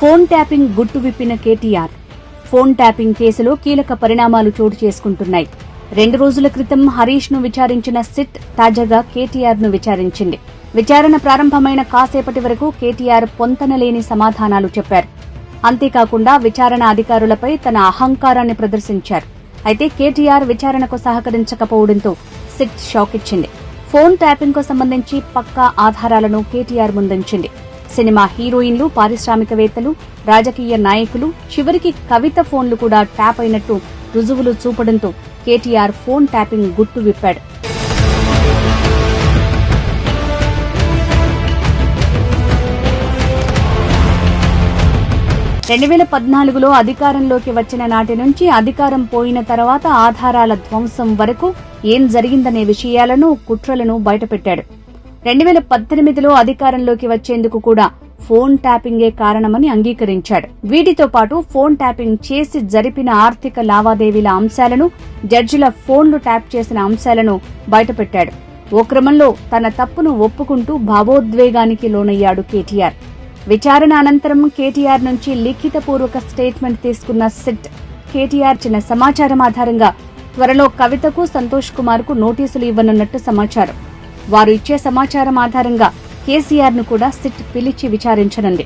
Phone tapping గుట్టు విప్పిన KTR. Phone tapping కేసులో కీలక పరిణామాలు చోటు చేసుకుంటున్నాయి. రెండు రోజుల క్రితం హరీష్ను విచారించిన సిట్ తాజాగా కేటీఆర్ను విచారించింది. విచారణ ప్రారంభమైన కాసేపటి వరకు కేటీఆర్ పొంతనలేని సమాధానాలు చెప్పారు. అంతేకాకుండా విచారణ అధికారులపై తన అహంకారాన్ని ప్రదర్శించారు. అయితే కేటీఆర్ విచారణకు సహకరించకపోవడంతో సిట్ షాక్ ఇచ్చింది. ఫోన్ ట్యాపింగ్కు సంబంధించి పక్కా ఆధారాలను కేటీఆర్ ముందుంచింది. సినిమా హీరోయిన్లు పారిశ్రామికవేత్తలు రాజకీయ నాయకులు చివరికి కవిత ఫోన్లు కూడా ట్యాప్ అయినట్టు రుజువులు చూపడంతో కేటీఆర్ ఫోన్ ట్యాపింగ్ గుట్టు విప్పాడు. రెండు వేల పద్నాలుగులో అధికారంలోకి వచ్చిన నాటి నుంచి అధికారం పోయిన తర్వాత ఆధారాల ధ్వంసం వరకు ఏం జరిగిందనే విషయాలను కుట్రలను బయటపెట్టాడు. రెండు వేల పద్దెనిమిదిలో అధికారంలోకి వచ్చేందుకు కూడా ఫోన్ ట్యాపింగే కారణమని అంగీకరించాడు. వీటితో పాటు ఫోన్ ట్యాపింగ్ చేసి జరిపిన ఆర్థిక లావాదేవీల అంశాలను జడ్జిల ఫోన్లు ట్యాప్ చేసిన అంశాలను బయటపెట్టాడు. ఓ క్రమంలో తన తప్పును ఒప్పుకుంటూ భావోద్వేగానికి లోనయ్యాడు కేటీఆర్. విచారణ అనంతరం కేటీఆర్ నుంచి లిఖితపూర్వక స్టేట్మెంట్ తీసుకున్న సిట్ కేటీఆర్ చిన్న సమాచారం ఆధారంగా త్వరలో కవితకు సంతోష్ కుమార్కు నోటీసులు ఇవ్వనున్నట్టు సమాచారం. వారు ఇచ్చే సమాచారం ఆధారంగా కేసీఆర్ను కూడా సిట్ పిలిచి విచారించనుంది.